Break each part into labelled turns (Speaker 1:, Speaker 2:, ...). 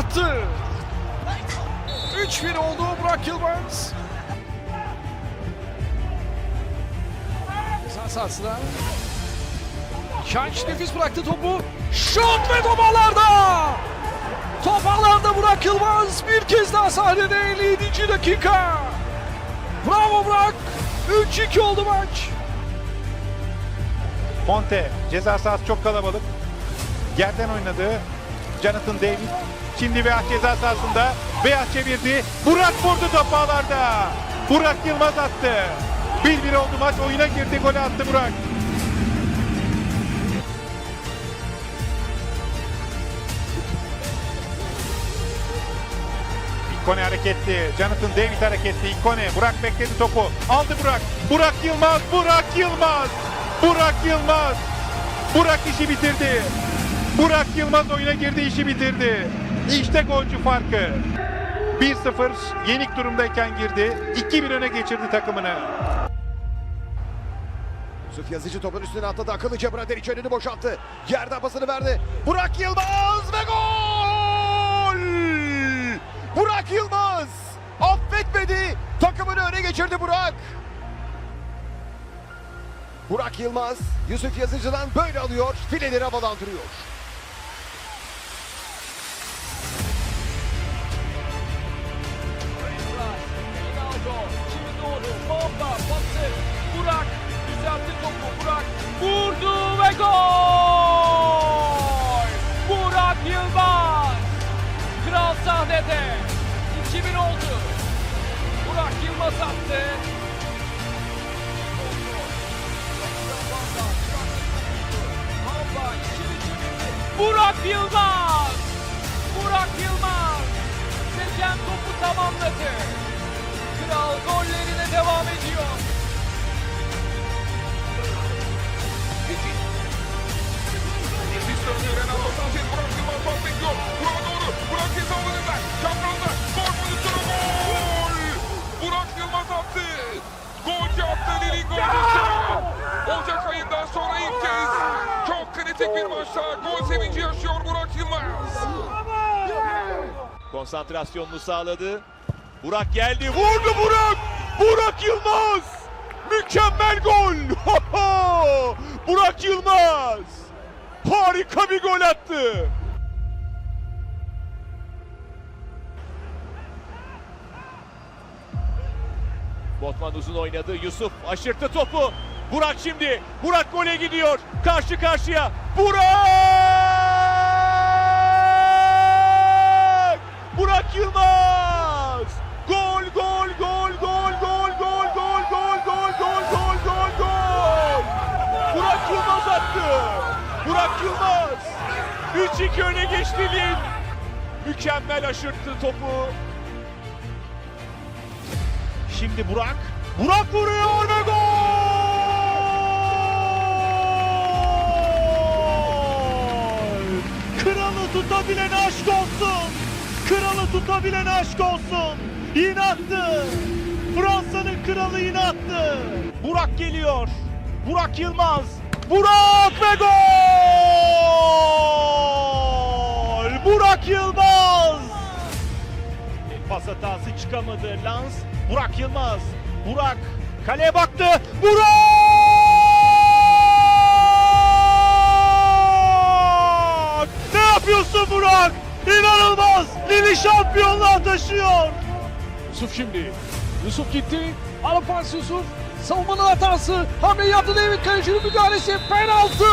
Speaker 1: attı. 3-1 oldu Burak Yılmaz. Ceza sahasına. Şanç nefis bıraktı topu. Şut ve top ağlarda. Top ağlarda Burak Yılmaz bir kez daha sahnede 57. dakika. Bravo Burak. 3-2 oldu maç.
Speaker 2: Monte ceza sahası çok kalabalık. Yerden oynadı. Jonathan David. Şimdi Beyaz ceza sahasında. Beyaz çevirdi. Burak vurdu top ağlarda. Burak Yılmaz attı. 1-1 oldu maç. Oyuna girdi. Golü attı Burak. İkone hareketli. Jonathan David hareketli. İkone. Burak bekledi topu. Aldı Burak. Burak Yılmaz. Burak Yılmaz. Burak Yılmaz. Burak işi bitirdi. Burak Yılmaz oyuna girdi işi bitirdi. İşte golcü farkı. 1-0 yenik durumdayken girdi. 2-1 öne geçirdi takımını.
Speaker 3: Yusuf Yazıcı topun üstüne atladı. Akıllıca Brader içerini boşalttı. Yerden pasını verdi. Burak Yılmaz ve gol! Burak Yılmaz affetmedi. Takımını öne geçirdi Burak. Burak Yılmaz Yusuf Yazıcı'dan böyle alıyor. Fileleri havalandırıyor.
Speaker 1: Ronaldo şimdi doğru. Bomba pası. Burak düzeltti topu. Burak vurdu ve gol! Burak Yılmaz. Kral sahnede. 2000 oldu. Burak Yılmaz attı. Burak Yılmaz! Burak Yılmaz! Seken topu tamamladı. Kral gollerine devam ediyor.
Speaker 4: Nefis döndü Renato Sanchez Burak Yılmaz pas bekliyor. Burak'a doğru. Burak ceza alanında. Çaprazda. Gol pozisyonu gol. Burak Yılmaz attı. Golcü Lili golcüsü. Ocak ayından sonra ilk kez çok kritik bir maçta gol sevinci yaşıyor Burak Yılmaz.
Speaker 5: Konsantrasyonunu sağladı. Burak geldi. Vurdu Burak. Burak Yılmaz. Mükemmel gol. Burak Yılmaz. Harika bir gol attı. Botman uzun oynadı. Yusuf aşırttı topu. Burak şimdi. Burak gole gidiyor. Karşı karşıya. Burak! Burak Yılmaz! 3-2 öne geçti Lille. Mükemmel aşırttı topu. Şimdi Burak. Burak vuruyor ve gol! Kralı tutabilen aşk olsun. Kralı tutabilen aşk olsun. Yine attı. Fransa'nın kralı yine attı. Burak geliyor. Burak Yılmaz. Burak ve gol! Burak Yılmaz! Pas hatası çıkamadı Lans. Burak Yılmaz. Burak kaleye baktı. Burak! Ne yapıyorsun Burak? İnanılmaz! Lili şampiyonluğa taşıyor.
Speaker 1: Yusuf şimdi. Yusuf gitti. Ara pas Yusuf. Savunmanın hatası. Hamle yaptı David Kalecinin müdahalesi. Penaltı.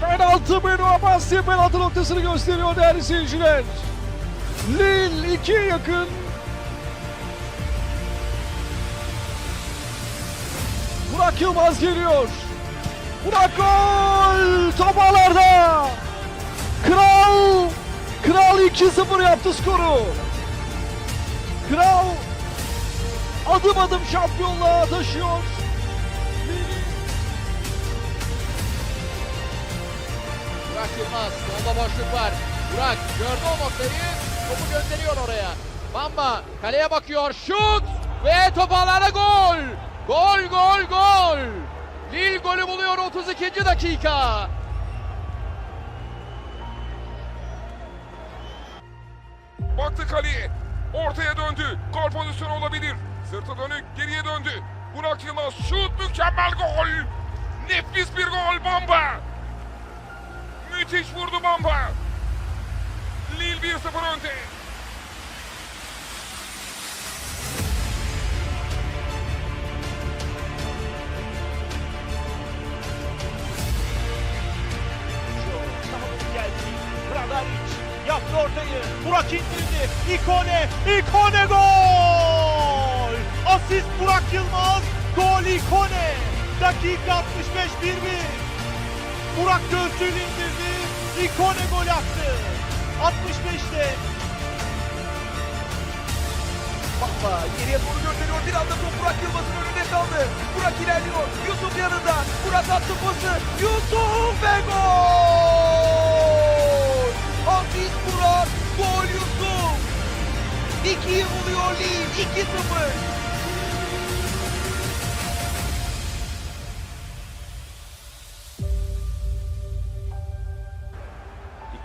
Speaker 1: Penaltı Beno Abassi penaltı noktasını gösteriyor değerli seyirciler. Lille 2'ye yakın. Burak Yılmaz geliyor. Burak gol! Top ağlarda. Kral! Kral 2-0 yaptı skoru. Kral adım adım şampiyonluğa taşıyor.
Speaker 6: Burak Yılmaz. Solda boşluk var. Burak gördü o noktayı. Topu gönderiyor oraya. Bamba kaleye bakıyor. Şut! Ve top gol! Gol gol gol! Lille golü buluyor 32. dakika.
Speaker 4: attı kaleye. Ortaya döndü. Gol pozisyonu olabilir. Sırtı dönük geriye döndü. Burak Yılmaz şut mükemmel gol. Nefis bir gol Bamba. Müthiş vurdu Bamba. Lille 1-0 önde.
Speaker 5: geldi. Bradaric yaptı ortayı. Burak indirdi. İkone, İkone gol! Asist Burak Yılmaz, gol İkone. Dakika 65 1-1. Burak göğsüyle indirdi. İkone gol attı. 65'te
Speaker 7: Bamba geriye doğru gönderiyor. Bir anda top Burak Yılmaz'ın önünde kaldı. Burak ilerliyor. Yusuf yanında. Burak attı pası. Yusuf ve gol!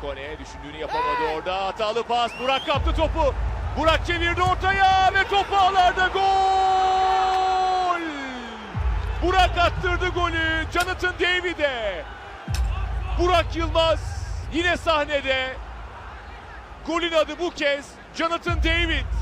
Speaker 5: İkone düşündüğünü yapamadı orada. Hatalı pas. Burak kaptı topu. Burak çevirdi ortaya ve top ağlarda gol! Burak attırdı golü Jonathan David'e. Burak Yılmaz yine sahnede. Golün adı bu kez Jonathan David.